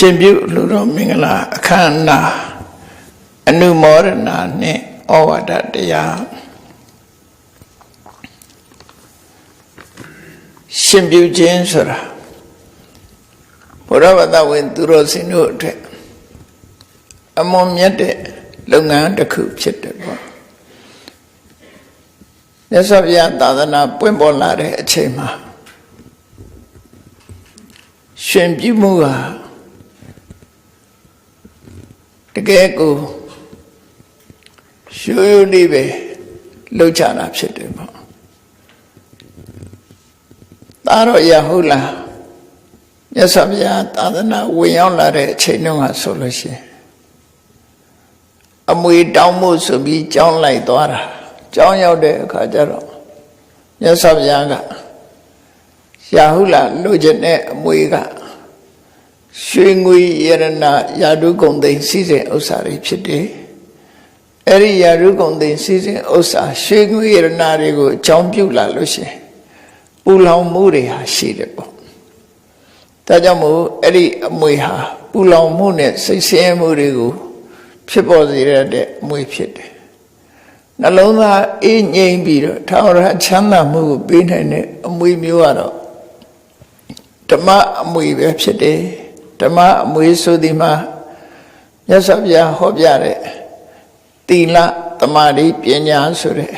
ရှင်ပြုလူတော်မင်္ဂလာအခမ်းအနားအနုမောဒနာနှင့်ဩဝါဒတရားရှင်ပြုခြင်းဆိုတာဘုရားဝတ္တဝင်သူတော်စင်တို့အတွက်အမွန်မြတ်တဲ့လုပ်ငန်းတစ်ခုဖြစ်တယ်ပေါ့မြတ်စွာဘုရားသာသနာပွင့်ပေါ်လာတဲ့အချိန်မှာရှင်ပြုမှုဟာတ ကယ်ကိုရိုးရိုးလေးပဲလှုပ်ချတာဖြစ်တယ်ပေါ့ဒါတော့ရဟုတ်လားမြတ်စွာဘုရားသာသနာဝင်ရောက်လာတဲ့အချိန်တုန်းကဆိုလို့ရှိရင်အမွေတောင်းမှုဆိုပြီးကြောင်းလိုက်သွားတာကြောင်းရောက်တဲ့အခါကျတော့မြတ်စွာဘုရားကရာဟုလာလူကျင်တဲ့အမွေက ရွှေငွေယရနာယာတုကုံသိမ်းစီစဉ်ဥစ္စာတွေဖြစ်တယ်အဲ့ဒီယာတုကုံသိမ်းစီစဉ်ဥစ္စာရွှေငွေယရနာတွေကိုအကြောင်းပြုလာလို့ရှိရင်ပူလောင်မှုတွေဟာရှိတယ်ပေါ့ဒါကြောင့်မို့အဲ့ဒီအမွေဟာပူလောင်မှုနဲ့စိတ်ဆင်းရဲမှုတွေကိုဖြစ်ပေါ်စေတဲ့အမွေဖြစ်တယ်နှလုံးသားအေးငြိမ်ပြီးတော့ထာဝရချမ်းသာမှုကိုပေးနိုင်တဲ့အမွေမျိုးကတော့ဓမ္မအမွေပဲဖြစ်တယ် ဓမ္မအမွေဆိုဒီမှာမြတ်စွာဘုရားဟောပြတဲ့တိလတမာတိပညာဆိုတဲ့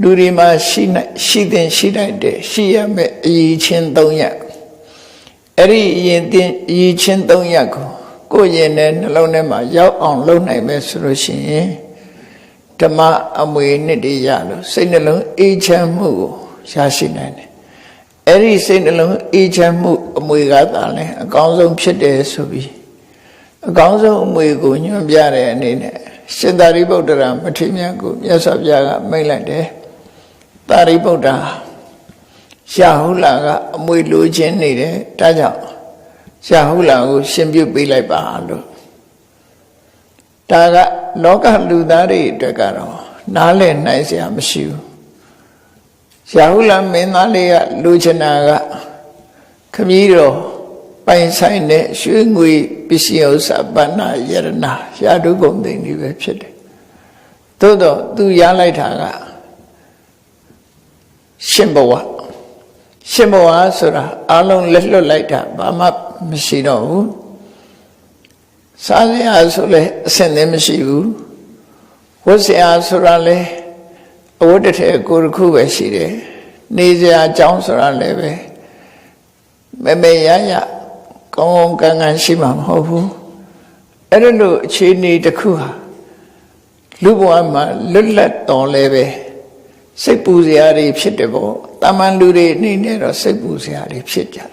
လူဒီမှာရှိနိုင်ရှိတဲ့ရှိနိုင်တဲ့ရှိရမယ့်အရေးချင်း၃ရပ်အဲ့ဒီအရင်တင်အရေးချင်း၃ရပ်ကိုကိုယ်ရင်နဲ့နှလုံးထဲမှာရောက်အောင်လုပ်နိုင်မယ်ဆိုလို့ရှိရင်ဓမ္မအမွေနှစ်တည်းရလို့စိတ်နှလုံးအေးချမ်းမှုကိုရရှိနိုင်တယ် အဲ့ဒီစိတ်နှလုံးအေးချမ်းမှုအမွေကသာလဲအကောင်းဆုံးဖြစ်တယ်ဆိုပြီးအကောင်းဆုံးအမွေကိုညွှန်ပြတဲ့အနေနဲ့ရှင်သာရိပုတ္တရာမထေရမြတ်ကိုမြတ်စွာဘုရားကမိန့်လိုက်တယ်သာရိပုတ္တရာရှာဟုလာကအမွေလိုခြင်းနေတယ်ဒါကြောင့်ရှာဟုလာကိုရှင်ပြုတ်ပေးလိုက်ပါလို့ဒါကလောကလူသားတွေအတွက်ကတော့နားလည်နိုင်စရာမရှိဘူး ရှာဟုလာမင်းသားလေးကလူချင်တာကခမည်းတော်ပိုင်ဆိုင်တဲ့ရွှေငွေပစ္စည်းဥစ္စာပဏ္ဏယရနာရာထုကုန်သိမ့်နေပဲဖြစ်တယ်သို့တော့သူရလိုက်တာကရှင်ဘဝရှင်ဘဝဆိုတာအလုံးလက်လွတ်လိုက်တာဘာမှမရှိတော့ဘူးစားစရာဆိုလဲအဆင့်လည်းမရှိဘူးဝတ်စရာဆိုတာလဲ အဝတ်တစ်ထည်ကိုယ်တစ်ခုပဲရှိတယ်နေစရာအကြောင်းဆိုတာလည်းပဲမမေရရကောင်းကောင်းကန်ကန်ရှိမှာမဟုတ်ဘူးအဲ့ဒါလို့အခြေအနေတစ်ခုဟာလူဘဝမှာလွတ်လပ်တော်လဲပဲစိတ်ပူစရာတွေဖြစ်တယ်ပေါ့တာမန်လူတွေအနေနဲ့တော့စိတ်ပူစရာတွေဖြစ်ကြတယ်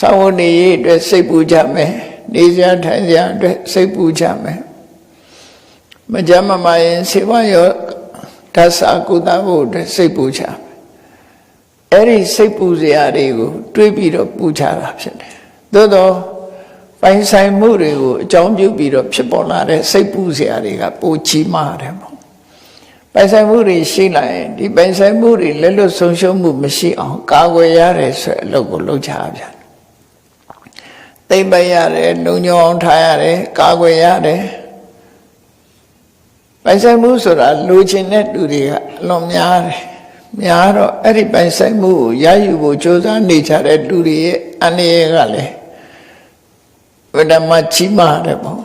သာဝနေရေးအတွက်စိတ်ပူကြမယ်နေစရာထိုင်စရာအတွက်စိတ်ပူကြမယ်မကြမ်းမမာရင်စေဝရော ဓာတ်စာကုသဖို့အတွက်စိတ်ပူကြမယ်အဲ့ဒီစိတ်ပူစရာတွေကိုတွေးပြီးတော့ပူကြတာဖြစ်တယ်သို့တော့ပိုင်ဆိုင်မှုတွေကိုအကြောင်းပြုပြီးတော့ဖြစ်ပေါ်လာတဲ့စိတ်ပူစရာတွေကပိုကြီးမားတယ်ပေါ့ပိုင်ဆိုင်မှုတွေရှိလာရင်ဒီပိုင်ဆိုင်မှုတွေလက်လွတ်ဆုံးရှုံးမှုမရှိအောင်ကာကွယ်ရတယ်ဆိုတဲ့အလုပ်ကိုလုပ်ကြပြန်သိမ့်ပရတယ်လုံညောအောင်ထားရတယ်ကာကွယ်ရတယ် ပိုင်ဆိုင်မှုဆိုတာလူချင်းတဲ့လူတွေကအလွန်များတယ်များတော့အဲ့ဒီပိုင်ဆိုင်မှုကိုရယူဖို့ကြိုးစားနေကြတဲ့လူတွေရဲ့အနေရကလည်းဝဒမချီမာတယ်ပေါ့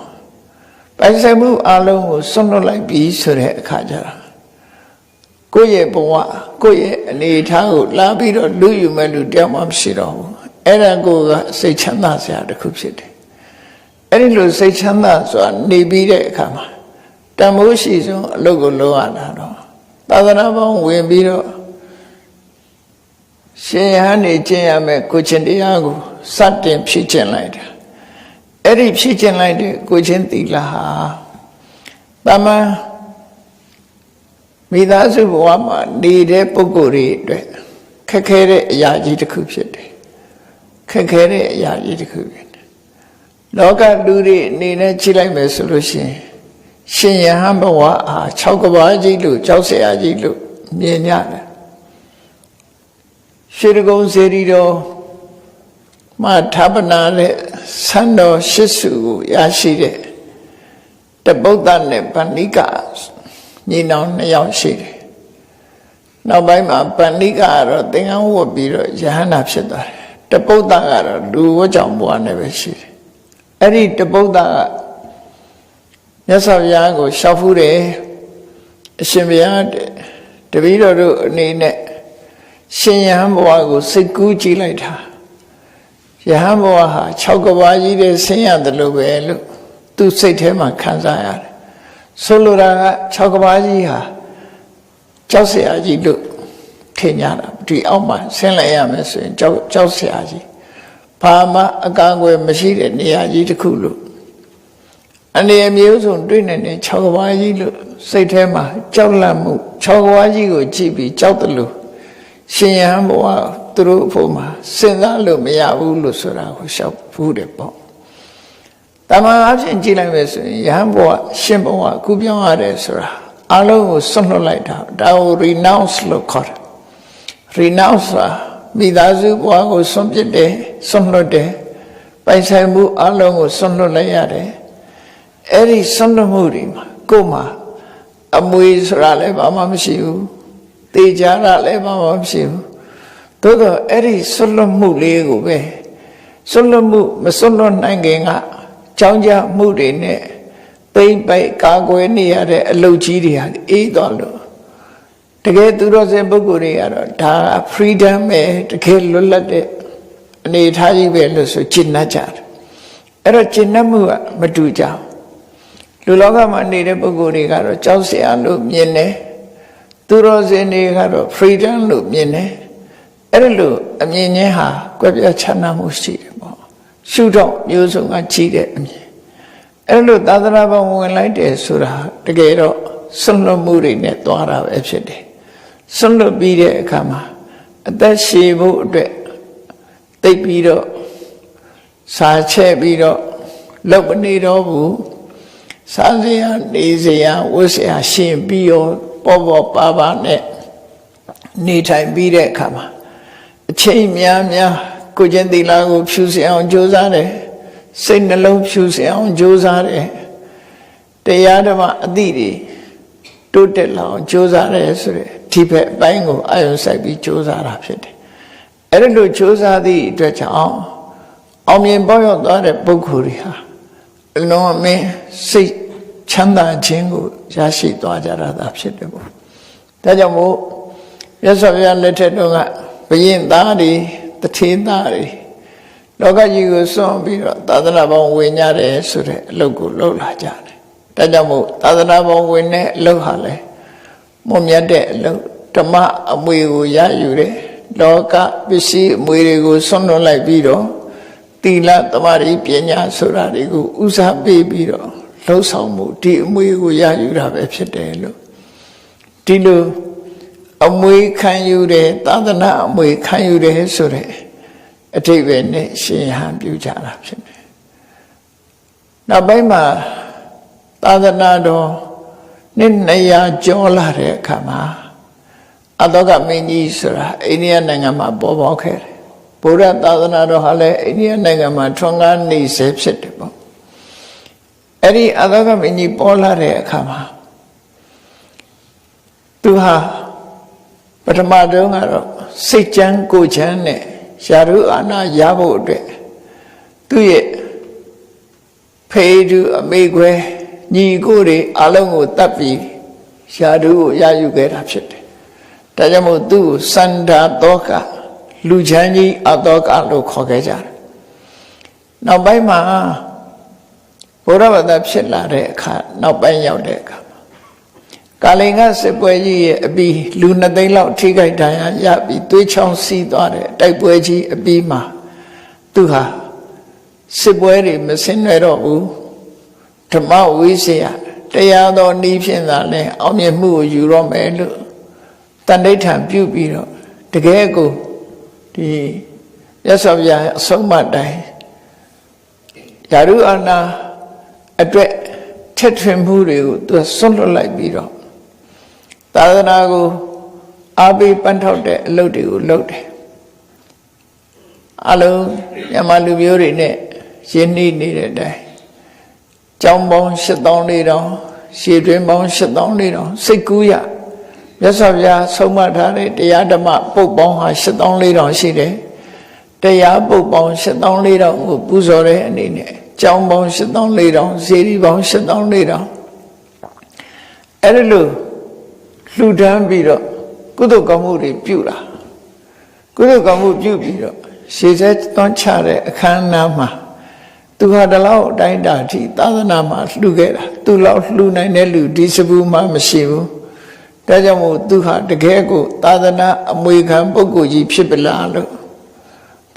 ပိုင်ဆိုင်မှုအလုံးကိုဆွန့်လွတ်လိုက်ပြီဆိုတဲ့အခါကျတော့ကိုယ့်ရဲ့ဘဝကိုယ့်ရဲ့အနေအထားကိုလာပြီးတော့လူယူမဲ့လူတယောက်မှမရှိတော့ဘူးအဲ့ဒါကိုကစိတ်ချမ်းသာစရာတစ်ခုဖြစ်တယ်အဲ့ဒီလိုစိတ်ချမ်းသာဆိုတာနေပြီးတဲ့အခါမှာ တန်မိုးရှိဆုံးအလုပ်ကိုလုပ်ရတာတော့သာသနာပေါင်းဝင်ပြီးတော့ရှင်ရဟန်းနေကျင့်ရမယ်ကိုချင်းတရားကိုစတင်ဖြစ်ကျင့်လိုက်တာအဲ့ဒီဖြစ်ကျင့်လိုက်တဲ့ကိုချင်းသီလဟာတမန်မိသားစုဘဝမှာနေတဲ့ပုဂ္ဂိုလ်တွေအတွက်ခက်ခဲတဲ့အရာကြီးတစ်ခုဖြစ်တယ်ခက်ခဲတဲ့အရာကြီးတစ်ခုဖြစ်တယ်လောကလူတွေအနေနဲ့ကြည့်လိုက်မယ်ဆိုလို့ရှိရင် ရှင်ယဟန်ဘဝအား6ကဘာကြီးလို့ကြောက်เสียကြီးလို့မြင်ရတယ်ရွှေတကုံစေရီတော် မှာဌပနာတဲ့ဆန္တော်ရှစ်စုကိုရရှိတဲ့တပုဒ္ဒနဲ့ဗန္ဓိကညီနောင်နှစ်ယောက်ရှိတယ်နောက်ပိုင်းမှာဗန္ဓိကကတော့သင်္ကန်းဝတ်ပြီးတော့ယဟန္တာဖြစ်သွားတယ်တပုဒ္ဒကတော့လူဝတ်ကြောင့်ဘဝနဲ့ပဲရှိတယ်အဲ့ဒီတပုဒ္ဒက မြတ်စွာဘုရားကိုရှောက်ဖူးတယ်အရှင်ဘုရားတပည့်တော်တို့အနေနဲ့ရှင်ယဟန်ဘဝကိုစိတ်ကူးကြည့်လိုက်တာယဟန်ဘဝဟာ6ကဘာကြီးတဲ့ဆင်းရတယ်လို့ပဲလို့သူစိတ်ထဲမှာခံစားရတယ်ဆိုလိုတာက6ကဘာကြီးဟာကြောက်เสียကြီးလို့ထင်ကြတာဒီအောက်မှာဆင်းလိုက်ရမယ်ဆိုရင်ကြောက်ကြောက်เสียကြီးဘာမှအကာအကွယ်မရှိတဲ့နေရာကြီးတစ်ခုလို့ အနေအမျိုးစုံတွေ့နေတဲ့6ကဘာကြီးလို့စိတ်ထဲမှာကြောက်လန့်မှု6ကဘာကြီးကိုကြည့်ပြီးကြောက်တယ်လို့ရှင်ယဟန်ဘဝသူတို့အဖို့မှာစဉ်းစားလို့မရဘူးလို့ဆိုတာကိုရှောက်ဘူးတယ်ပေါ့တမန်အဖြစ်ကြည့်လိုက်မယ်ဆိုရင်ယဟန်ဘဝရှင်ဘဝကူပြောင်းရတယ်ဆိုတာအလုံးကိုဆွန့်လွတ်လိုက်တာဒါကို renounce လို့ခေါ်တယ် renounce ဆိုတာမိသားစုဘဝကိုဆွန့်ပစ်တယ်ဆွန့်လွတ်တယ်ပိုင်ဆိုင်မှုအလုံးကိုဆွန့်လွတ်လိုက်ရတယ် အဲ့ဒီဆွန့်လွတ်မှုတွေမှာကိုယ်မှာအမွေဆိုတာလည်းဘာမှမရှိဘူးတေချာတာလည်းဘာမှမရှိဘူးသို့တော့အဲ့ဒီဆွလွတ်မှုလေးကိုပဲဆွလွတ်မှုမဆွလွတ်နိုင်ခင်ကကြောင်းကြမှုတွေနဲ့ပိမ့်ပိုက်ကာကွယ်နေရတဲ့အလုပ်ကြီးတွေဟာအေးသွားလို့တကယ်သူတော်စင်ပုဂ္ဂိုလ်တွေကတော့ဒါ freedom ပဲတကယ်လွတ်လပ်တဲ့အနေထားကြီးပဲလို့ဆိုကျင့်တတ်ကြတယ်အဲ့တော့ကျင့်တတ်မှုကမတူကြဘူး လူလောကမှာနေတဲ့ပုဂ္ဂိုလ်တွေကတော့ကြောက်စရာလို့မြင်တယ်သူတော်စင်တွေကတော့ freedom လို့မြင်တယ်အဲ့ဒီလိုအမြင်ချင်းဟာကွဲပြားခြားနားမှုရှိတယ်ပေါ့ရှုတော့မျိုးစုံကကြီးတဲ့အမြင်အဲ့လိုသာသနာ့ဘဝင်လိုက်တယ်ဆိုတာတကယ်တော့ဆွလွတ်မှုတွေနဲ့သွားတာပဲဖြစ်တယ်ဆွလွတ်ပြီးတဲ့အခါမှာအသက်ရှည်ဖို့အတွက်တိတ်ပြီးတော့စာချဲ့ပြီးတော့လောက်မနေတော့ဘူး စားစရာနေစရာဝတ်စရာရှင်ပြီးရောပေါ်ပေါ်ပါပါနဲ့နေထိုင်ပြီးတဲ့အခါမှာအချိန်များများကိုကျင့်သီလကိုဖြူစင်အောင်ကြိုးစားတယ်စိတ်နှလုံးဖြူစင်အောင်ကြိုးစားတယ်တရားဓမ္မအသည့်တွေတိုးတက်လာအောင်ကြိုးစားတယ်ဆိုရယ်ဒီဘက်အပိုင်းကိုအာရုံစိုက်ပြီးကြိုးစားတာဖြစ်တယ်အဲ့ဒါလို့ကြိုးစားသည့်အတွက်ကြောင့်အောင်မြင်ပေါ်ရောက်သွားတဲ့ပုဂ္ဂိုလ်တွေဟာအလုံးအမင်းစိတ် ချမ်းသာခြင်းကိုရရှိသွားကြတာဖြစ်တယ်ပေါ့ဒါကြောင့်မို့မြတ်စွာဘုရားလက်ထက်တော့ကဘယင်သားတွေတထေးသားတွေလောကကြီးကိုစွန့်ပြီးတော့သာသနာပေါင်းဝင်ကြတယ်ဆိုတဲ့အလုပ်ကိုလုပ်လာကြတယ်။ဒါကြောင့်မို့သာသနာပေါင်းဝင်တဲ့အလုပ်ဟာလေမွန်မြတ်တဲ့အလုပ်ဓမ္မအမွေကိုရယူတယ်။လောကပစ္စည်းအမွေတွေကိုစွန့်လွတ်လိုက်ပြီးတော့သီလသမာဓိပညာဆိုတာတွေကိုဥစားပေးပြီးတော့ လှုပ်ဆောင်မှုဒီအမွေကိုရယူတာပဲဖြစ်တယ်လို့ဒီလိုအမွေခံယူတယ်သာသနာအမွေခံယူတယ်ဆိုတဲ့အထိပ္ပယ်နဲ့ရှင်ဟန်ပြုကြတာဖြစ်တယ်။နောက်ပိုင်းမှာသာသနာတော်နှစ်200ကျော်လာတဲ့အခါမှာအတောကမင်းကြီးဆိုတာအိန္ဒိယနိုင်ငံမှာပေါ်ပေါက်ခဲ့တယ်။ဗုဒ္ဓသာသနာတော်ဟာလည်းအိန္ဒိယနိုင်ငံမှာထွန်းကားနေစေဖြစ်တယ်ပေါ့။ အဲ့ဒီအတောကမင်းကြီးပေါ်လာတဲ့အခါမှာသူဟာပထမတုန်းကတော့စိတ်ချမ်းကိုချမ်းနဲ့ရှာရုအာနာရဖို့အတွက်သူ့ရဲ့ဖေးသူအမေခွဲညီကိုတွေအလုံးကိုတတ်ပြီးရှာရုကိုရယူခဲ့တာဖြစ်တယ်။ဒါကြောင့်မို့သူ့ကိုစန္ဒာတောကလူချမ်းကြီးအတောကလို့ခေါ်ခဲ့ကြတယ်။နောက်ပိုင်းမှာ ဘုရားဘာသာဖြစ်လာတဲ့အခါနောက်ပိုင်းရောက်တဲ့အခါကာလင်ကစစ်ပွဲကြီးရဲ့အပြီးလူနှစ်သိန်းလောက်ထိခိုက်ဒဏ်ရာရပြီးသွေးချောင်းစီးသွားတဲ့တိုက်ပွဲကြီးအပြီးမှာသူဟာစစ်ပွဲတွေမဆင်းရတော့ဘူးဓမ္မဝိစေယတရားတော်ဤဖြင့်သာလဲအောင်မြင်မှုကိုယူတော့မယ်လို့တန်ဋိဌံပြုပြီးတော့တကယ်ကိုဒီရသော်ဗျာအဆုံးမတိုင်းယာရုအာနာ အတွက်ထက်ထွင်မှုတွေကိုသူဆွန့်လွတ်လိုက်ပြီးတော့သာသနာကိုအားပေးပန်းထောက်တဲ့အလုပ်တွေကိုလုပ်တယ်အလုံးမြန်မာလူမျိုးတွေနဲ့ရင်းနှီးနေတဲ့အတိုင်းကျောင်းပေါင်း8400ရှည်တွင်ပေါင်း8400စိတ်ကူးရမြတ်စွာဘုရားဆုံးမထားတဲ့တရားဓမ္မပုတ်ပေါင်းဟာ8400ရှိတယ်တရားပုတ်ပေါင်း8400ကိုပူဇော်တဲ့အနေနဲ့ ကျောင်းပေါင်း8400ဇေဒီပေါင်း8400အဲ့ဒါလို့လှူဒန်းပြီးတော့ကုသိုလ်ကောင်းမှုတွေပြုတာကုသိုလ်ကောင်းမှုပြုပြီးတော့ရှေ့ဆက်သွန်းချတဲ့အခမ်းအနားမှာသူဟာတလောက်အတိုင်းတာအထိသာသနာမှာလှူခဲ့တာသူလောက်လှူနိုင်တဲ့လူဒီစဘူးမှမရှိဘူးဒါကြောင့်မို့သူဟာတကယ်ကိုသာသနာအမွေခံပုဂ္ဂိုလ်ကြီးဖြစ်ပလားလို့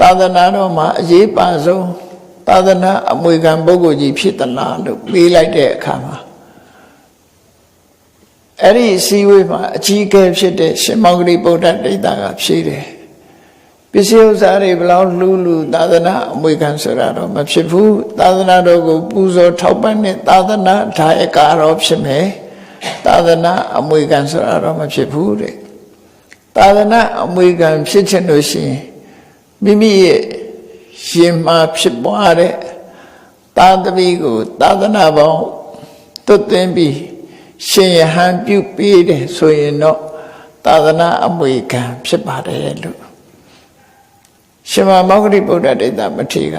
သာသနာတော်မှာအရေးပါဆုံး သာသနာအမွေခံပုဂ္ဂိုလ်ကြီးဖြစ်သလားလို့ပြေးလိုက်တဲ့အခါမှာအဲ့ဒီအစည်းအဝေးမှာအကြီးအကဲဖြစ်တဲ့ရှင်မောင်ဂရိဗုဒ္ဓဒိဋ္ဌာကဖြေတယ်ပစ္စည်းဥစ္စာတွေဘလောက်လှူလှူသာသနာအမွေခံဆိုတာတော့မဖြစ်ဘူးသာသနာတော်ကိုပူဇော်ထောက်ပံ့တဲ့သာသနာဒါယကာတော်ဖြစ်မယ်သာသနာအမွေခံဆိုတာတော့မဖြစ်ဘူးတဲ့သာသနာအမွေခံဖြစ်ချင်လို့ရှိရင်မိမိရဲ့ ရှင်မှာဖြစ်ပွားတဲ့သာသမီကိုသာသနာပေါင်းတွတ်သွင်းပြီးရှင်ယဟန်ပြုပေးတယ်ဆိုရင်တော့သာသနာအမွေခံဖြစ်ပါတယ်လို့ရှင်မမောဂရိဗုဒ္ဓဒိဋ္ဌမထေရက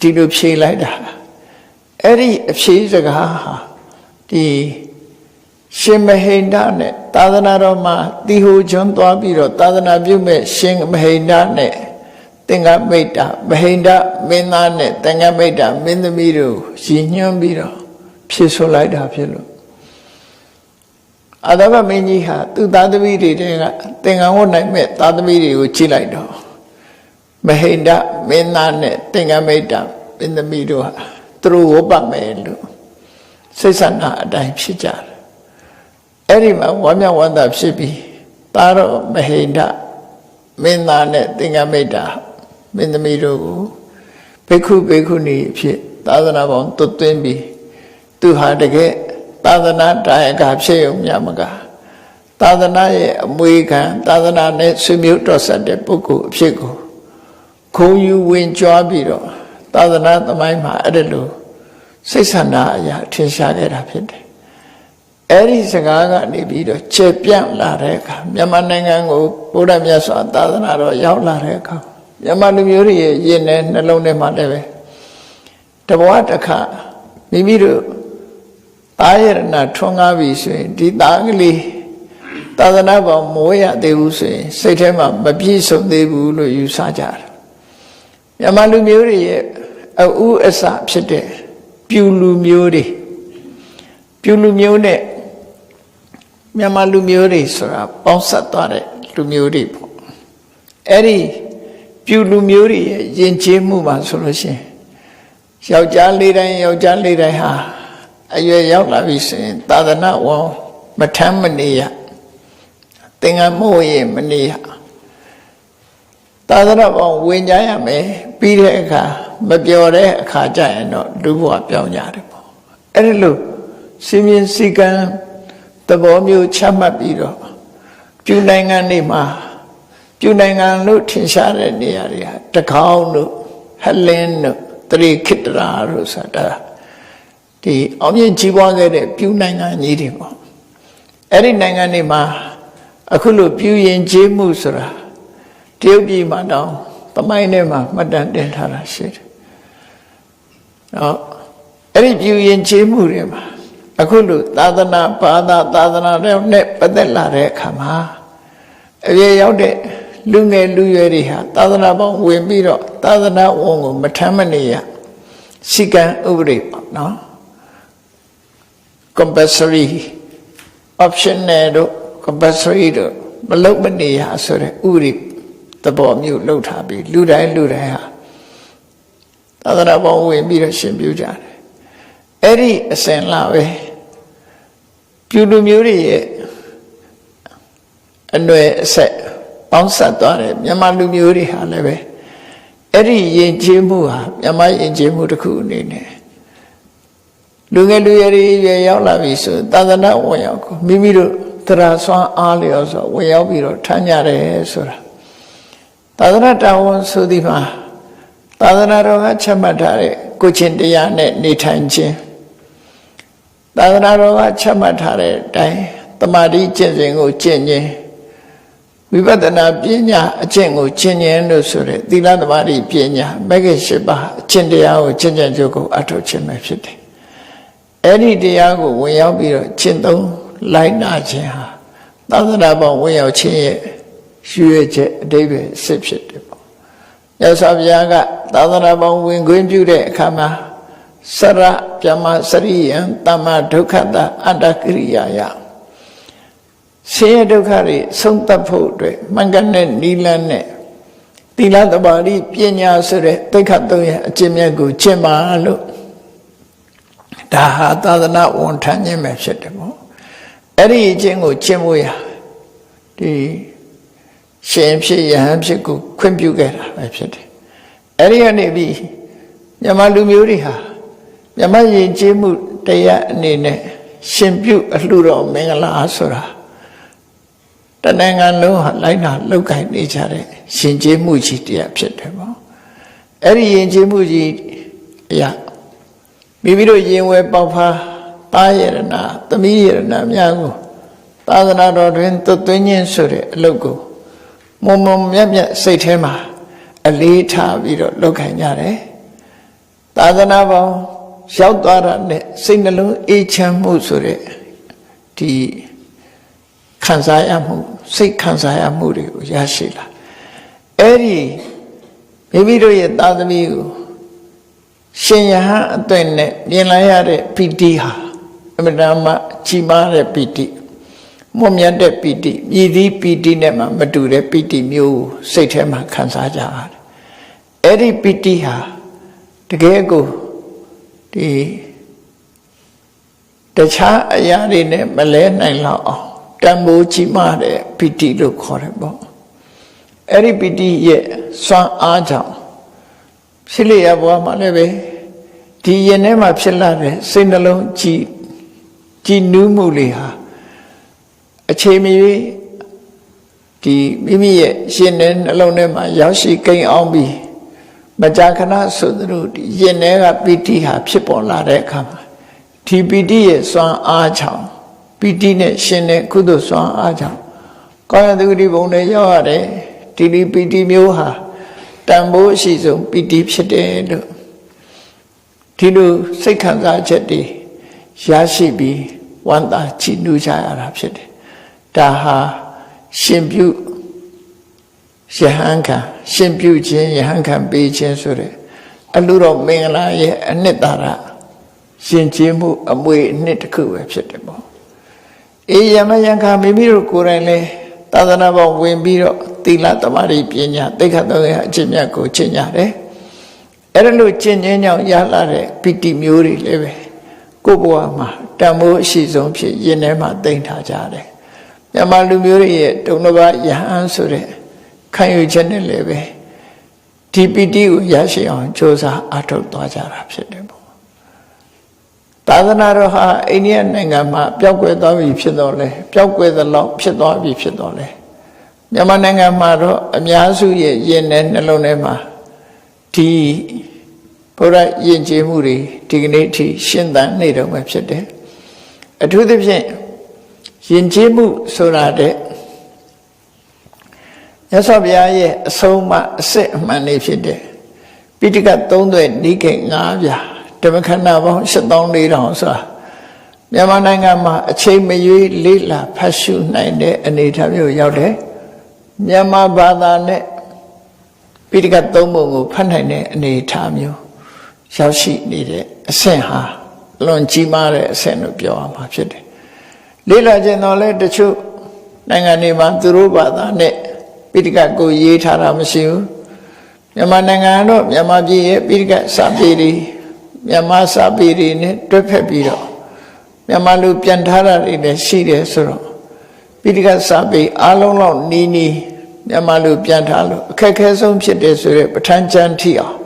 ဒီလိုဖြေလိုက်တာအဲ့ဒီအဖြေစကားဟာဒီရှင်မဟိန္ဒနဲ့သာသနာတော်မှာတီဟိုကျွန်းသွားပြီးတော့သာသနာပြုမဲ့ရှင်မဟိန္ဒနဲ့ သင်္ကမိတ်တာမဟိန္ဒမင်းသားနဲ့သင်္ကမိတ်တာမင်းသမီးတို့ရည်ညွှန်းပြီးတော့ဖြစ်ဆိုလိုက်တာဖြစ်လို့အာသဗမင်းကြီးဟာသူ့သားသမီးတွေတဲကသင်္ကန်းဝတ်နိုင်မဲ့သားသမီးတွေကိုကြည့်လိုက်တော့မဟိန္ဒမင်းသားနဲ့သင်္ကမိတ်တာမင်းသမီးတို့ဟာသူတို့ဝတ်ပတ်မယ်လို့စိတ်ဆန္ဒအတိုင်းဖြစ်ကြတယ်အဲ့ဒီမှာဝမ်းမြောက်ဝမ်းသာဖြစ်ပြီးသားတော်မဟိန္ဒမင်းသားနဲ့သင်္ကမိတ်တာ မင်းသမီးတို့ကိုဘိက္ခုဘိက္ခုနီအဖြစ်သာသနာပေါင်းသွတ်သွင်းပြီးသူဟာတကယ်သာသနာတရားကဖြစ်ုံမြမကသာသနာရဲ့အမွေခံသာသနာနဲ့ဆွေမျိုးတော်ဆက်တဲ့ပုဂ္ဂိုလ်အဖြစ်ကိုခုံယူဝင်ကြွားပြီးတော့သာသနာသမိုင်းမှာအဲ့ဒါလိုစိတ်ဆန္ဒအရာထင်ရှားခဲ့တာဖြစ်တယ်အဲ့ဒီစကားကနေပြီးတော့ခြေပြန့်လာတဲ့အခါမြန်မာနိုင်ငံကိုဘုရားမြတ်စွာသာသနာတော်ရောက်လာတဲ့အခါ မြန်မာလူမျိုးတွေရဲ့ယဉ်နဲ့နှလုံးထဲမှာလည်းပဲတဘဝတစ်ခါမိမိတို့တာယရဏထွန်းကားပြီဆိုရင်ဒီသားကလေးသာသနာပေါ်မိုးရသေးဘူးဆိုရင်စိတ်ထဲမှာမပြည့်စုံသေးဘူးလို့ယူဆကြတယ်မြန်မာလူမျိုးတွေရဲ့အဥအစဖြစ်တဲ့ပြူလူမျိုးတွေပြူလူမျိုးနဲ့မြန်မာလူမျိုးတွေဆိုတာပေါင်းဆက်သွားတဲ့လူမျိုးတွေပေါ့အဲ့ဒီ ပြူလူမျိုးတွေရဲ့ယဉ်ကျေးမှုမှာဆိုလို့ရှိရင်ယောက်ျားလေးတိုင်းယောက်ျားလေးတိုင်းဟာအရွယ်ရောက်လာပြီဆိုရင် သာသနာဝံမထမ်းမနေရသင်္ကန်းမို့ရင်မနေရသာသနာပေါင်းဝင်ကြရမယ်ပြီးတဲ့အခါမပြောတဲ့အခါကျရင်တော့လူဘဝပြောင်းကြတယ်ပေါ့အဲ့ဒီလိုစီမင်းစီကံသဘောမျိုးချမှတ်ပြီးတော့ပြူနိုင်ငံတွေမှာ ပြူနိုင်ငံလို့ထင်ရှားတဲ့နေရာတွေဟာတကောင်းတို့ဟလင်းတို့တရိခိတရာတို့ဆိုတာဒီအောင်မြင်ကြီးပွားခဲ့တဲ့ပြူနိုင်ငံကြီးတွေပေါ့အဲ့ဒီနိုင်ငံတွေမှာအခုလိုပြူရင်ကြီးမှုဆိုတာတရုတ်ပြည်မှာတောင်တမိုင်းထဲမှာမှတ်တမ်းတင်ထားတာရှိတယ်။နော်အဲ့ဒီပြူရင်ကြီးမှုတွေမှာအခုလိုသာသနာဘာသာသာသနာတွေနဲ့ပတ်သက်လာတဲ့အခါမှာအပြေရောက်တဲ့ လူငယ်လူရွယ်တွေဟာသာသနာပေါင်းဝင်ပြီးတော့သာသနာဝန်ကိုမထမ်းမနေရစီကံဥပဒေပေါ့နော် compulsory optional တို့ compulsory တို့မလုပ်မနေရဆိုတဲ့ဥပဒေသဘောမျိုးလှုပ်ထားပြီးလူတိုင်းလူတိုင်းဟာသာသနာပေါင်းဝင်ပြီးတော့ရှင်ပြကြတယ်အဲ့ဒီအစဉ်လာပဲပြူလူမျိုးတွေရဲ့အနွယ်အဆက် ပေါင်းဆက်သွားတယ်မြန်မာလူမျိုးတွေဟာလည်းပဲအဲ့ဒီယဉ်ကျေးမှုဟာမြန်မာယဉ်ကျေးမှုတစ်ခုအနေနဲ့လူငယ်လူရွယ်တွေရွယ်ရောက်လာပြီဆိုသာသနာဝင်ရောက်ကိုမိမိတို့တရားဆွမ်းအားလျော်ဆိုဝင်ရောက်ပြီးတော့ထမ်းကြတယ်ဆိုတာသာသနာတော်ဝန်ဆိုဒီမှာသာသနာတော်ကချက်မှတ်ထားတဲ့ကိုချင်းတရားနဲ့နေထိုင်ခြင်းသာသနာတော်ကချက်မှတ်ထားတဲ့အတိုင်းတမာတိကျင့်စဉ်ကိုကျင့်ခြင်း ဝိပဿနာပညာအကျင့်ကိုကျင့်ခြင်းလို့ဆိုတဲ့သီလသမာဓိပညာမဂ္ဂင်၈ပါးအကျင့်တရားကိုကျင့်ကြံကြုတ်ကိုအထောက်ခြင်းပဲဖြစ်တယ်အဲ့ဒီတရားကိုဝင်ရောက်ပြီးတော့ကျင့်သုံးလိုက်နာခြင်းဟာသာသနာပေါင်းဝင်ရောက်ခြင်းရဲ့ရွှေချက်အတိပ္ပယ်စစ်ဖြစ်တယ်ပေါ့။မြတ်စွာဘုရားကသာသနာပေါင်းဝင်ခွင့်ပြုတဲ့အခါမှာစရပြမစရိယံတမ္မဒုက္ခတအတ္တကိရိယာယ ဆင်းရဲဒုက္ခတွေဆုံးသတ်ဖို့အတွက်မှန်ကန်တဲ့နိလန်းနဲ့သီလသမာဓိပညာဆိုတဲ့သိက္ခာသုံးရဲ့အကျင့်မြတ်ကိုကျင့်ပါလို့ဒါဟာသာသနာဝန်ထမ်းခြင်းပဲဖြစ်တယ်ပေါ့အဲ့ဒီအကျင့်ကိုကျင့်ဖို့ရဒီရှင်ဖြစ်ယဟန်ဖြစ်ကိုခွင့်ပြုခဲ့တာပဲဖြစ်တယ်အဲ့ဒီကနေပြီးမြန်မာလူမျိုးတွေဟာမြန်မာယဉ်ကျေးမှုတရားအနေနဲ့ရှင်ပြုအလှတော်မင်္ဂလာဆိုတာ တဏ္ဍာငါလုံးဟာလိုက်နာလောက်ကင်နေကြတဲ့ရှင်ကျေးမှုကြီးတရားဖြစ်တယ်ပေါ့အဲ့ဒီယဉ်ကျေးမှုကြီးအရာမိမိတို့ရင်ဝယ်ပေါက်ဖားပါယရဏသမီးယရဏများကိုသာသနာတော်တွင်သွတ်သွင်းခြင်းဆိုတဲ့အလုပ်ကိုမုံမုံမြတ်မြတ်စိတ်ထဲမှာအလေးထားပြီးတော့လုပ်ခိုင်းကြတယ်သာသနာပေါင်းရောက်သွားတာနဲ့စိတ်နှလုံးအေးချမ်းမှုဆိုတဲ့ဒီ ခံစားရမှုစိတ်ခံစားရမှုတွေကိုရရှိလာအဲ့ဒီမိမိတို့ရဲ့သာသမီကိုရှင်ယဟန်အသွင်နဲ့မြင်လာရတဲ့ပီတိဟာအမြဲတမ်းကြီးမားတဲ့ပီတိမွန်မြတ်တဲ့ပီတိမြည်သည့်ပီတိနဲ့မှမတူတဲ့ပီတိမျိုးကိုစိတ်ထဲမှာခံစားကြရတယ်အဲ့ဒီပီတိဟာတကယ်ကိုဒီတခြားအရာတွေနဲ့မလဲနိုင်လောက်အောင် တန်ဖိုးကြီးမားတဲ့ပီတိလို့ခေါ်တယ်ပေါ့အဲ့ဒီပီတိရဲ့စွမ်းအားကြောင့်ဖြစ်လျက်ဘဝမှာလည်းပဲဒီရင်ထဲမှာဖြစ်လာတဲ့စိတ်နှလုံးကြည်ကြည်နူးမှုလေးဟာအချိန်မီဒီမိမိရဲ့ရှင်တဲ့နှလုံးထဲမှာရောက်ရှိကိန်းအောင်ပြီးမကြာခဏဆိုသလိုဒီရင်ထဲကပီတိဟာဖြစ်ပေါ်လာတဲ့အခါမှာဒီပီတိရဲ့စွမ်းအားချောင်း ပီတိနဲ့ရှင်တဲ့ကုသိုလ်စွမ်းအားချောင်းကောင်းရသူဒီဘုံနဲ့ရောက်ရတယ်ဒီဒီပီတိမျိုးဟာတန်ဖိုးအရှိဆုံးပီတိဖြစ်တယ်လို့ဒီလိုစိတ်ခံစားချက်တွေရရှိပြီးဝမ်းသာချီးနူးကြရတာဖြစ်တယ်ဒါဟာရှင်ပြုယဟန်ခံရှင်ပြုခြင်းယဟန်ခံပေးခြင်းဆိုတဲ့အလူတော်မင်္ဂလာရဲ့အနှစ်သာရရှင်ကျေးမှုအမွေအနှစ်တစ်ခုပဲဖြစ်တယ်ပေါ့ အေးယမယံခါမိမိတို့ကိုယ်တိုင်လဲသာသနာ့ဘောင်ဝင်ပြီးတော့သီလသမာဓိပညာသိက္ခာတော်ရဲ့အကျင့်မြတ်ကိုကျင့်ကြတယ်အဲ့ဒါလို့ကျင့်ခြင်းကြောင့်ရလာတဲ့ပိတိမျိုးတွေလည်းပဲကိုယ့်ဘဝမှာတန်ဖိုးအရှိဆုံးဖြစ်ရင်ထဲမှာတိမ့်ထားကြတယ်မြန်မာလူမျိုးတွေရဲ့ဒုံတစ်ပါးယဟန်ဆိုတဲ့ခံယူချက်နဲ့လည်းပဲဒီပီတိကိုရရှိအောင်ကြိုးစားအထောက်သွားကြတာဖြစ်တယ်ပေါ့ သာသနာတော်ဟာအိန္ဒိယနိုင်ငံမှာပျောက်ကွယ်သွားပြီဖြစ်တော့လဲပျောက်ကွယ်သလောက်ဖြစ်သွားပြီဖြစ်တော့လဲမြန်မာနိုင်ငံမှာတော့အများစုရဲ့ယင်တဲ့နှလုံးထဲမှာဒီဘုရားယဉ်ကျေးမှုတွေဒီကနေ့အထိရှင်းသန်နေတော့မှဖြစ်တယ်အထူးသဖြင့်ယဉ်ကျေးမှုဆိုတာတဲ့မြတ်စွာဘုရားရဲ့အဆုံးအမအစစ်အမှန်လေးဖြစ်တယ်ပိဋကတ်သုံးသွဲနိကေ9ပြာ ဓမ္မခန္ဓာပေါင်း7400ဆိုတာမြန်မာနိုင်ငံမှာအချိန်မရွေးလေးလာဖတ်ရှုနိုင်တဲ့အနေအထားမျိုးရောက်တယ်မြန်မာဘာသာနဲ့ပိဋကတ်သုံးပုံကိုဖတ်နိုင်တဲ့အနေအထားမျိုးရောက်ရှိနေတဲ့အဆင့်ဟာလွန်ကြီးမားတဲ့အဆင့်လို့ပြောရမှာဖြစ်တယ်လေးလာခြင်းတော့လဲတချို့နိုင်ငံတွေမှာသူတို့ဘာသာနဲ့ပိဋကတ်ကိုရေးထားတာမရှိဘူးမြန်မာနိုင်ငံတော့မြန်မာပြည်ရဲ့ပိဋကတ်စာပေတွေ မြန်မာစာပေတွေနဲ့တွဲဖက်ပြီးတော့မြန်မာလူပြန်ထားတာတွေလည်းရှိတယ်ဆိုတော့ပိဋကတ်စာပေအားလုံးလောက်နီးနီးမြန်မာလူပြန်ထားလို့အခက်ခဲဆုံးဖြစ်တယ်ဆိုတော့ပဋ္ဌာန်းကျမ်းထိအောင်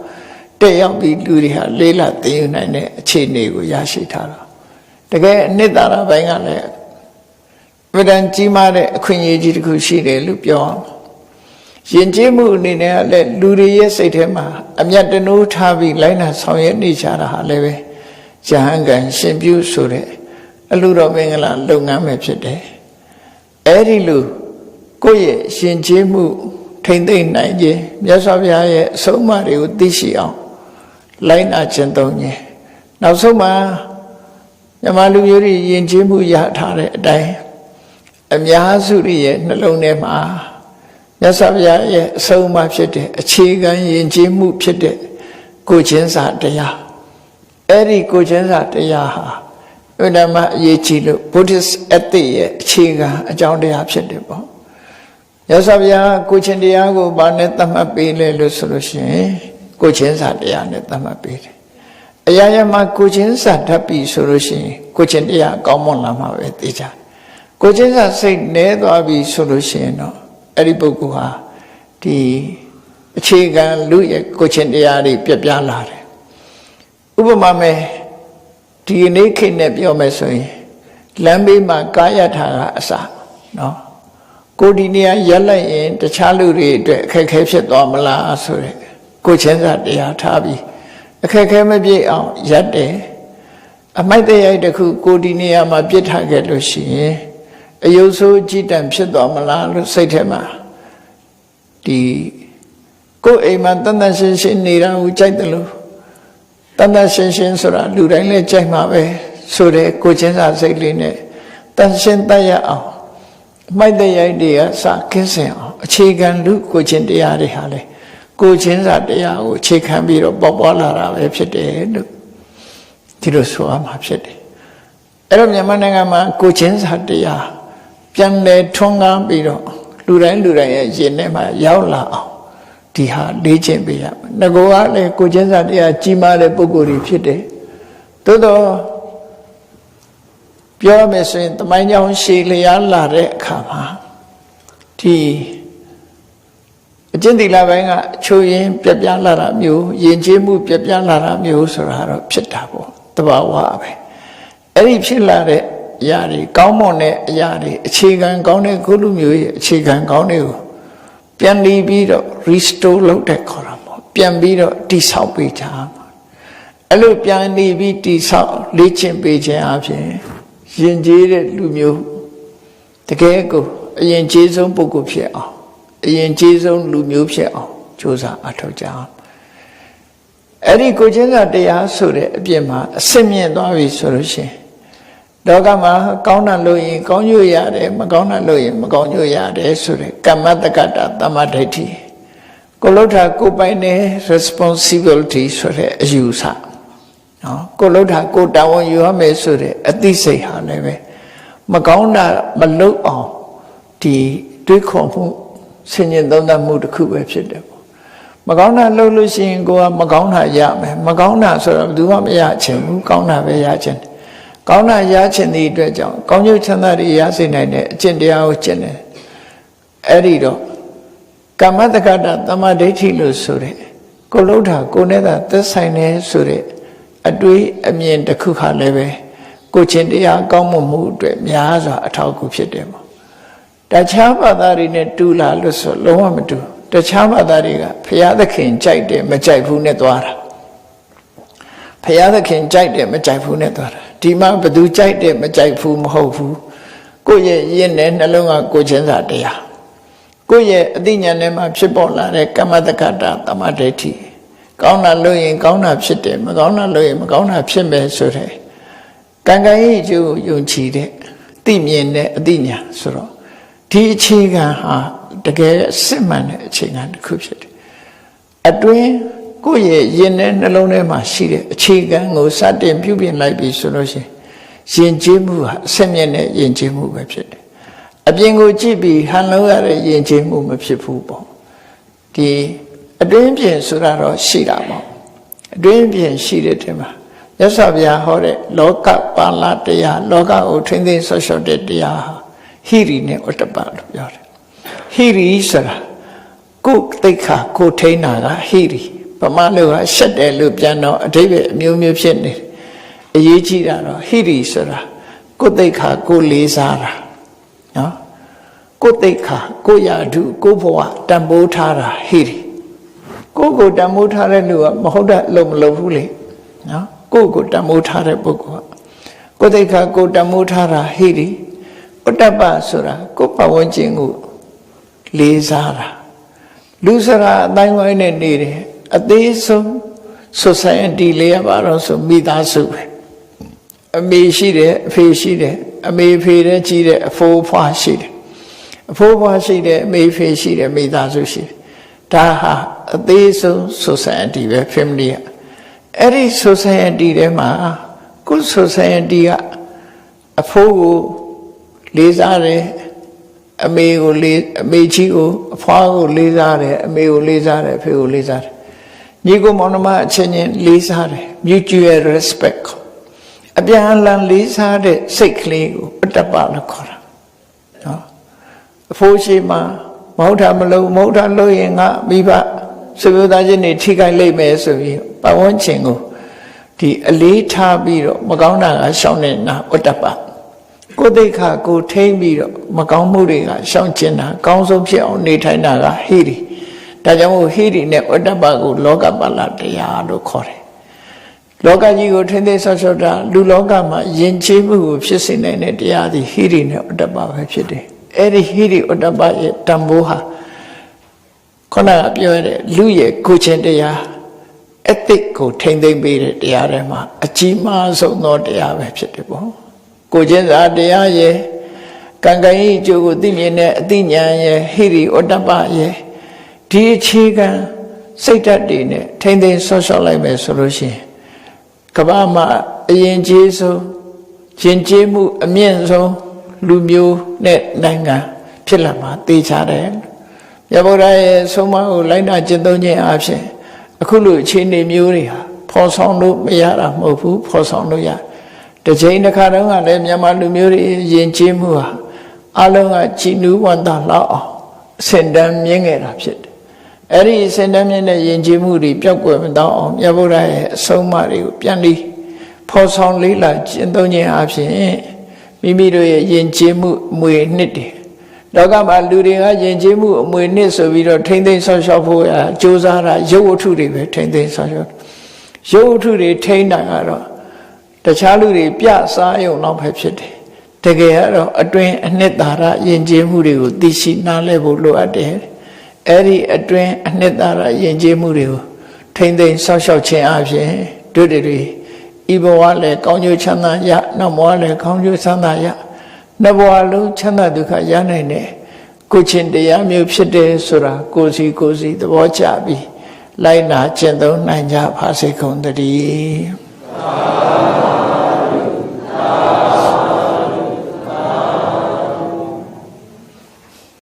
တက်ရောက်ပြီးလူတွေဟာလေးလာသိယူနိုင်တဲ့အခြေအနေကိုရရှိထားတာတကယ်အနှစ်သာရပိုင်းကလည်းဗဒံကြီးမားတဲ့အခွင့်အရေးကြီးတစ်ခုရှိတယ်လို့ပြောအောင် ယယဉ်ကျေးမှုအနေနဲ့ကလည်းလူတွေရဲ့စိတ်ထဲမှာအမျက်တနိုးထားပြီးလိုက်နာဆောင်ရွက်နေကြတာဟာလည်းပဲယဟန်ကန်ရှင်ပြုဆိုတဲ့အလူတော်မင်္ဂလာလုပ်ငန်းပဲဖြစ်တယ်အဲ့ဒီလူကိုယ့်ရဲ့ယဉ်ကျေးမှုထိမ့်သိမ့်နိုင်ခြင်းမြတ်စွာဘုရားရဲ့အဆုံးအမတွေကိုသိရှိအောင်လိုက်နာခြင်းသုံးခြင်းနောက်ဆုံးမှာမြမလူမျိုးတွေယဉ်ကျေးမှုရထားတဲ့အတိုင်းအများစုရဲ့နှလုံးထဲမှာ မြတ်စွာဘုရားရဲ့အဆုံးအမဖြစ်တဲ့အခြေခံယဉ်ကျေးမှုဖြစ်တဲ့ကိုချင်းစာတရားအဲ့ဒီကိုချင်းစာတရားဟာဥဒ္ဓမအရေးကြီးလို့ Buddhist ethic ရဲ့အခြေခံအကြောင်းတရားဖြစ်တယ်ပေါ့မြတ်စွာဘုရားကိုချင်းတရားကိုဘာနဲ့သတ်မှတ်ပေးလဲလို့ဆိုလို့ရှိရင်ကိုချင်းစာတရားနဲ့သတ်မှတ်ပေးတယ်အရာရာမှာကိုချင်းစာတတ်ပြီဆိုလို့ရှိရင်ကိုချင်းတရားကောင်းမွန်လာမှာပဲသိကြကိုချင်းစာစိတ်နဲသွားပြီဆိုလို့ရှိရင်တော့ အဲ့ဒီပုဂ္ဂိုလ်ဟာဒီအခြေခံလူရဲ့ကိုချင်းတရားတွေပြပြလာတယ်ဥပမာမဲ့ဒီနေ့ခေတ်နဲ့ပြောမယ်ဆိုရင်လမ်းဘေးမှာကားရထားတာအစနော်ကိုဒီနေရာရက်လိုက်ရင်တခြားလူတွေအတွက်အခက်အခဲဖြစ်သွားမလားဆိုတဲ့ကိုချင်းစာတရားထားပြီးအခက်အခဲမပြည့်အောင်ရက်တယ်အမိုက်တရိုက်တစ်ခုကိုဒီနေရာမှာပြစ်ထားခဲ့လို့ရှိရင် အယုတ်ဆိုးကြည်တံဖြစ်သွားမလားလို့စိတ်ထဲမှာဒီကိုယ်အိမ်မှာတန်တန်ရှင်းရှင်းနေတာကိုကြိုက်တယ်လို့တန်တန်ရှင်းရှင်းဆိုတာလူတိုင်းလည်းကြိုက်မှာပဲဆိုတဲ့ကိုချင်းစာစိတ်လေးနဲ့တန်ရှင်းတတ်ရအောင်မိုက်တဲ့ရိုက်တွေကစကင်းစင်အောင်အခြေခံလူကိုချင်းတရားတွေဟာလေကိုချင်းစာတရားကိုအခြေခံပြီးတော့ပေါ်ပေါ်လာတာပဲဖြစ်တယ်လို့ဒီလိုဆိုရမှာဖြစ်တယ်အဲ့တော့မြန်မာနိုင်ငံမှာကိုချင်းစာတရား ပြန်လဲထွန်းကားပြီးတော့လူတိုင်းလူတိုင်းရဲ့ရင်ထဲမှာရောက်လာအောင်ဒီဟာလေ့ကျင့်ပေးရမယ်ငကောကလည်းကိုချင်းစာတရားကြီးမားတဲ့ပုဂ္ဂိုလ်တွေဖြစ်တယ်သို့တော့ပြောရမယ်ဆိုရင်တမိုင်းကြောင်ရှည်လျားလာတဲ့အခါမှာဒီအကျင့်သီလပိုင်းကချိုးရင်ပြပြလာတာမျိုးယဉ်ကျေးမှုပြပြလာတာမျိုးဆိုတာတော့ဖြစ်တာပေါ့တဘာဝပဲအဲ့ဒီဖြစ်လာတဲ့ အရာတွေကောင်းမွန်တဲ့အရာတွေအခြေခံကောင်းတဲ့ခုလူမျိုးရဲ့အခြေခံကောင်းတွေကိုပြန်လီပြီးတော့ restore လုပ်တဲ့ခေါ်တာပေါ့ပြန်ပြီးတော့တိဆောက်ပေးကြမှာအဲ့လိုပြန်လီပြီးတိဆောက်လေ့ကျင့်ပေးခြင်းအပြင်ယဉ်ကျေးတဲ့လူမျိုးတကယ်ကိုအရင်ကျေးဆုံးပုဂ္ဂိုလ်ဖြစ်အောင်အရင်ကျေးဆုံးလူမျိုးဖြစ်အောင်ကြိုးစားအထောက်ကြအောင်အဲ့ဒီကိုချင်းစာတရားဆိုတဲ့အပြစ်မှာအစစ်မြင့်သွားပြီဆိုလို့ရှိရင် လောကမှာကောင်းတာလို့ရင် ကောင်းညွတ်ရတယ်မကောင်းတာလို့ရင်မကောင်းညွတ်ရတယ်ဆိုတဲ့ကမ္မတက္ကတာတမ္မဒိဋ္ဌိကိုလုထာကိုပိုင်တဲ့ responsibility ဆိုတဲ့အယူဆနော်ကိုလုထာကိုတာဝန်ယူရမယ်ဆိုတဲ့အသိစိတ်ဟာလည်းပဲမကောင်းတာမလုပ်အောင်ဒီတွေးခေါ်မှုဆင်ញင်သုံးသပ်မှုတစ်ခုပဲဖြစ်တယ်ပေါ့မကောင်းတာလုပ်လို့ရှိရင်ကိုကမကောင်းတာရမယ်မကောင်းတာဆိုတော့ဘယ်သူမှမရချင်ဘူးကောင်းတာပဲရချင်တယ် ကောင်းတာရချင်သည့်အတွက်ကြောင့်ကောင်းကျိုးချမ်းသာတွေရစေနိုင်တဲ့အကျင့်တရားကိုကျင့်တယ်အဲ့ဒီတော့ကမ္မတက္ကတာတမ္မာဒိဋ္ဌိလို့ဆိုတဲ့ကိုလုံးတာကိုနဲ့သာသက်ဆိုင်နေဆိုတဲ့အတွေးအမြင်တစ်ခုခါလည်းပဲကိုချင်းတရားကောင်းမှုမှုအတွက်များစွာအထောက်အကူဖြစ်တယ်ပေါ့တခြားဘာသာတွေနဲ့တူလာလို့ဆိုလုံးဝမတူတခြားဘာသာတွေကဘုရားသခင်ကြိုက်တယ်မကြိုက်ဘူးနဲ့သွားတာဘုရားသခင်ကြိုက်တယ်မကြိုက်ဘူးနဲ့သွားတာ ဒီမှာဘသူကြိုက်တယ်မကြိုက်ဘူးမဟုတ်ဘူးကိုယ့်ရဲ့ယဉ်နဲ့နှလုံးကကိုချင်းစာတရားကိုယ့်ရဲ့အသိဉာဏ်ထဲမှာဖြစ်ပေါ်လာတဲ့ကမ္မတက္ကတာတမဒိဋ္ဌိကောင်းတာလို့ရင်ကောင်းတာဖြစ်တယ်မကောင်းတာလို့ရင်မကောင်းတာဖြစ်မယ်ဆိုတဲ့ကံကံရဲ့အကျိုးယုံကြည်တဲ့သိမြင်တဲ့အသိဉာဏ်ဆိုတော့ဒီအခြေခံဟာတကယ်စစ်မှန်တဲ့အခြေခံတစ်ခုဖြစ်တယ်အတွင်း ကိုယ့်ရဲ့ရင်ထဲနှလုံးထဲမှာရှိတဲ့အခြေခံကိုစတင်ပြုပြင်လိုက်ပြီဆိုလို့ရှိရင်ယဉ်ကျေးမှုဟာအစစ်မြင့်တဲ့ယဉ်ကျေးမှုပဲဖြစ်တယ်အပြင်ကိုကြည့်ပြီးဟန်လုံးရတဲ့ယဉ်ကျေးမှုမဖြစ်ဘူးပေါ့ဒီအတွင်းပြင်ဆိုတာတော့ရှိတာပေါ့အတွင်းပြင်ရှိတဲ့ထဲမှာမြတ်စွာဘုရားဟောတဲ့လောကပါဠတရားလောကကိုထိမ့်သိမ်းဆော့ရှော့တဲ့တရားဟာဟိရိနဲ့ဥတ္တပလို့ပြောတယ်ဟိရိဆိုတာကိုယ်သိက္ခာကိုယ်ထိန်းတာကဟိရိ ဗမာလူကရှက်တယ်လို့ပြန်တော့အတိပ္ပယ်အမျိုးမျိုးဖြစ်နေတယ်အရေးကြီးတာတော့ဟိရိဆိုတာကိုယ်သိက္ခာကိုယ်လေးစားတာနော်ကိုယ်တိတ်ခါကိုယ်ရာဓုကိုယ်ဘဝတန်ဖိုးထားတာဟိရိကိုယ်ကိုတန်ဖိုးထားတဲ့လူကမဟုတ်တဲ့လုံမလုံဘူးလေနော်ကိုယ့်ကိုတန်ဖိုးထားတဲ့ပုဂ္ဂိုလ်ကကိုယ်တိတ်ခါကိုယ်တန်ဖိုးထားတာဟိရိဥတ္တပဆိုတာကိုယ်ပတ်ဝန်းကျင်ကိုလေးစားတာလူစရာအတိုင်းဝိုင်းနဲ့နေတယ် အသေးဆုံး society လေးရပါတော့ဆိုမိသားစုပဲအမေရှိတယ်အဖေရှိတယ်အမေဖေတဲ့ကြီးတဲ့အဖိုးဖွားရှိတယ်အဖိုးဖွားရှိတယ်အမေဖေရှိတယ်မိသားစုရှိတယ်ဒါဟာအသေးဆုံး society ပဲ family ကအဲ့ဒီ society ထဲမှာကိုယ် society ကအဖိုးကိုလေးစားတယ်အမေကိုလေးအမေကြီးကိုအဖွားကိုလေးစားတယ်အမေကိုလေးစားတယ်အဖေကိုလေးစားတယ် ညီကိုမောင်နှမအချင်းချင်းလေးစားတယ် mutual respect အပြန်အလှန်လေးစားတဲ့စိတ်ကလေးကိုအတ္တပလို့ခေါ်တာနော်အဖိုးရှိမှမဟုတ်တာမလို့မဟုတ်တာလို့ရင်ငါမိဘဆွေမျိုးသားချင်းတွေထိခိုက်လိမ့်မယ်ဆိုပြီးပတ်ဝန်းကျင်ကိုဒီအလေးထားပြီးတော့မကောင်းတာကရှောင်းနေတာအတ္တပကိုယ်သိက္ခာကိုထိမ့်ပြီးတော့မကောင်းမှုတွေကရှောင်ကျင်တာအကောင်းဆုံးဖြစ်အောင်နေထိုင်တာကဟိရိ ဒါကြောင့်မို့ဟိရိနဲ့ဝတ္တပကိုလောကပါဠတရားလို့ခေါ်တယ်လောကကြီးကိုထိမ့်သိမ်းဆော့ဆော့တာလူလောကမှာယဉ်ကျေးမှုကိုဖြစ်စေနိုင်တဲ့တရားသည်ဟိရိနဲ့ဝတ္တပပဲဖြစ်တယ်အဲ့ဒီဟိရိဝတ္တပရဲ့တန်ဖိုးဟာခုနကပြောရတဲ့လူရဲ့ကိုယ်ချင်းတရားအတိတ်ကိုထိမ့်သိမ်းပေးတဲ့တရားတွေမှာအကြီးမားဆုံးသောတရားပဲဖြစ်တယ်ပေါ့ကိုချင်းစာတရားရဲ့ကံကံဤအကျိုးကိုသိမြင်တဲ့အသိဉာဏ်ရဲ့ဟိရိဩတ္တပရဲ့ ဒီအခြေခံစိတ်ဓာတ်တွေနဲ့ထိမ့်သိမ်းဆော့ဆော့လိုက်မယ်ဆိုလို့ရှိရင်ကမ္ဘာမှာအရင်ကျေးဆုံးယဉ်ကျေးမှုအမြင့်ဆုံးလူမျိုးနဲ့နိုင်ငံဖြစ်လာမှာသိချတယ်မြတ်ဗုဒ္ဓရဲ့ဆုံးမကိုလိုက်နာကျင့်သုံးခြင်းအပြင်အခုလိုအခြေအနေမျိုးတွေဟာဖော်ဆောင်လို့မရတာမဟုတ်ဘူးဖော်ဆောင်လို့ရတယ်တစ်ချိန်တစ်ခါတုန်းကလည်းမြန်မာလူမျိုးတွေယဉ်ကျေးမှုဟာအလုံးကကြည်နူးဝန္တာလောက်အောင်အစင်တန်းမြင့်ခဲ့တာဖြစ်တယ်။ အဲ့ဒီအစင်တန်းမြင့်တဲ့ယဉ်ကျေးမှုတွေပျောက်ကွယ်မတော့အောင်မြတ်ဗုဒ္ဓရဲ့အဆုံးအမတွေကိုပြန်ပြီးဖော်ဆောင်လေးလာကျင့်သုံးခြင်းအပြင်မိမိတို့ရဲ့ယဉ်ကျေးမှုအမွေနှစ်တွေလောကမှာလူတွေကယဉ်ကျေးမှုအမွေနှစ်ဆိုပြီးတော့ထိမ့်သိမ်းဆောက်ရှောက်ဖို့အကြိုးစားတာရုပ်ဝတ္ထုတွေပဲထိမ့်သိမ်းဆောက်ရှောက်ရုပ်ဝတ္ထုတွေထိမ့်တာကတော့တခြားလူတွေပြစားရုံတော့ပဲဖြစ်တယ်တကယ်ကတော့အတွင်းအနှစ်သာရယဉ်ကျေးမှုတွေကိုသိရှိနားလည်ဖို့လိုအပ်တယ် အဲ့ဒီအတွင်းအနှစ်သာရယဉ်ကျေးမှုတွေကိုထိမ့်သိမ်းဆောက်ရှောက်ခြင်းအပြင်တို့တွေဤဘဝလည်းကောင်းကျိုးချမ်းသာရနောက်ဘဝလည်းကောင်းကျိုးချမ်းသာရနှစ်ဘဝလုံးချမ်းသာဒုက္ခရနိုင်တယ်ကိုချင်းတရားမျိုးဖြစ်တယ်ဆိုတာကိုစီကိုစီသဘောကျပြီးလိုက်နာကျင့်သုံးနိုင်ကြပါစေကုန်သတည်း